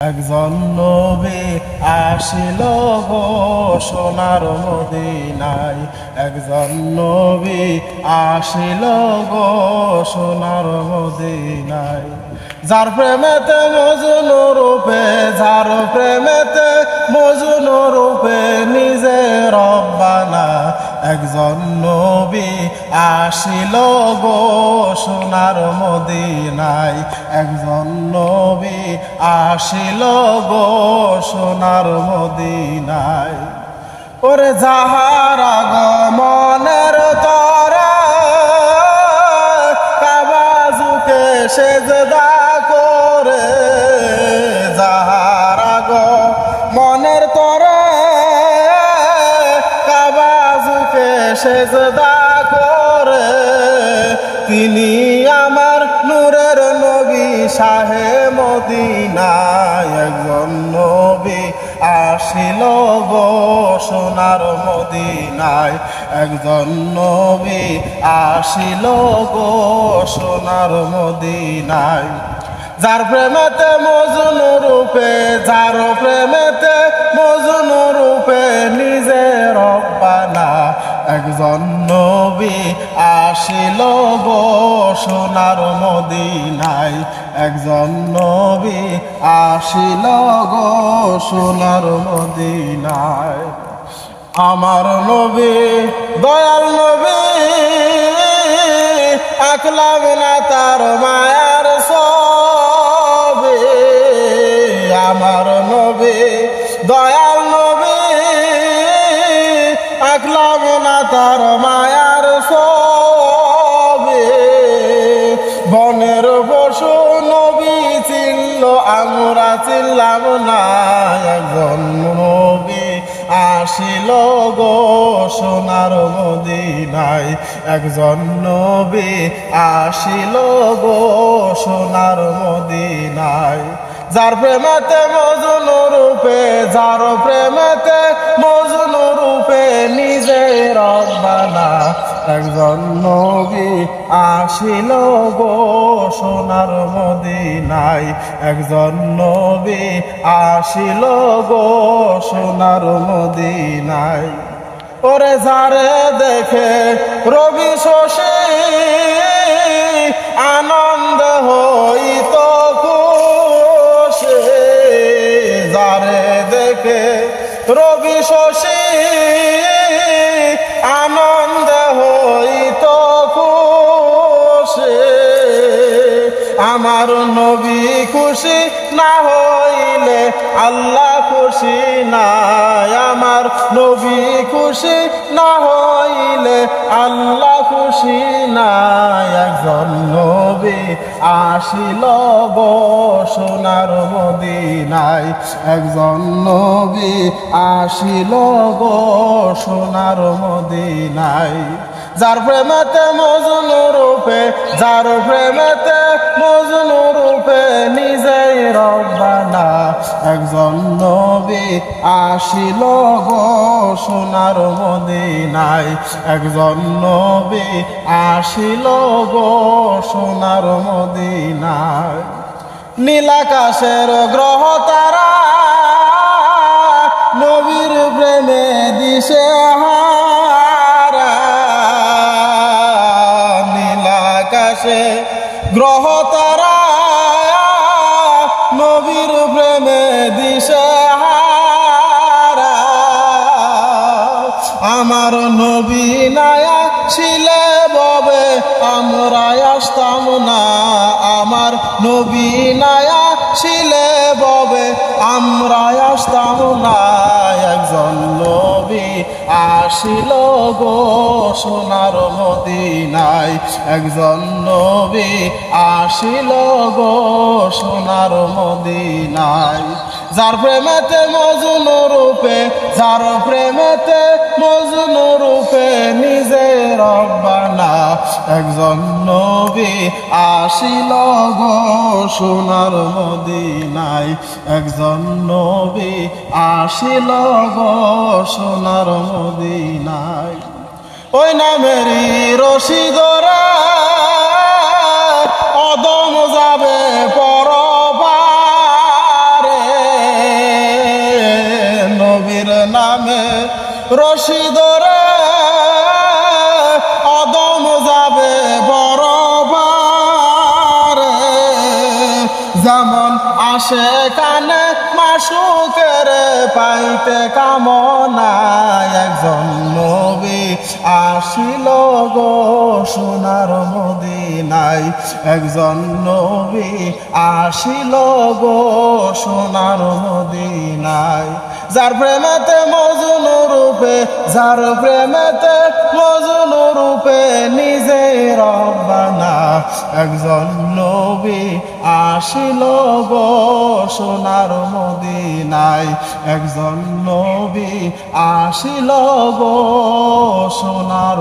একজন নবী আসিল গো সোনার মদিনায়। একজন নবী আসিল গো সোনার মদিনায়। যার প্রেমেতে মজুন রূপে, যার প্রেমেতে মজুন রূপে নিজে রব্বানা একজন নবী আসিল গো সোনার মদিনায়। একজন নবী আসিল গো সোনার মদিনায়। ওরে যাহারা গো মনের তরা কাবাজুকে সেজদা সেজদা করে, তিনি আমার নূরের নবী, শাহে মদিনায় একজন নবী আসিল সোনার মদিনায়। একজন নবী আসিল সোনার মদিনায়। যার প্রেমেতে মজুন রূপে, যার প্রেমেতে আসিল গো সোনার মদিনায়। একজন নবী আসিল গো সোনার মদিনায়। আমার নবী, দয়াল নবী আকলাম না তার মায়ার সবে আমার নবী, দয়াল নবী আকলাম না তার মায়ার আমরা চিল্লাম না, একজন আসিল গো সোনার মদিনায়। একজন নবী আসিল গো সোনার মদিনায়। যার প্রেমেতে মজুন রূপে, যার প্রেমেতে মজুন রূপে নিজে রব্বানা একজন নবী আসিল গো সোনার মদিনায়। একজন নবী আসিল গো সোনার মদিনায়। ওরে যারে দেখে রবি শশী, আনন্দ হই হইত খুশি। যারে দেখে রবি শশী আমার নবী খুশি না হইলে আল্লাহ খুশি নাই। আমার নবী খুশি না হইলে আল্লাহ খুশি নাই। একজন নবী আসিল সোনার মদিনায়। একজন নবী আসিল সোনার মদিনায়। যার প্রেমেতে মজুন রূপে, যার প্রেমেতে মজুন রূপে নিজেই রব্বানা। একজন নবী আসিল গো সোনার মদিনায়। একজন নবী আসিল গো সোনার মদিনায়। নীলাকাশের গ্রহ তারা, নবীর প্রেমে দিশে হারা গ্রহ তারা নবীর প্রেমে দিশে আমার নবী নায়া ছিলে ববে, আমরা আসতাম না। আমার নবী নায়া ছিলে ববে, আমরা আসতাম না। আসিল গো সোনার মদিনায়। একজন নবী আসিল গো সোনার মদিনায়। যার প্রেমেতে মজুন রূপে, যার প্রেমেতে মজুন রূপে নিজের রব্বানা একজন নবী আসিল গো সোনার মদিনাই একজন নবী আসিল গো সোনার মদিনাই ওই নামের রশি অদম যাবে পর নবীর নামে রশিদরা যেমন আসে কানে মাসুকের পাইতে কামনা একজন আসিল গো সোনার মদিনায়। একজন নবী আসিল গো সোনার মদিনায়। যার প্রেমেতে মজুন রূপে, যার প্রেমেতে মজুন রূপে নিজে রব্বানা একজন নবী আসিল গো সোনার মদিনায়। একজন নবী আসিল গো সোনার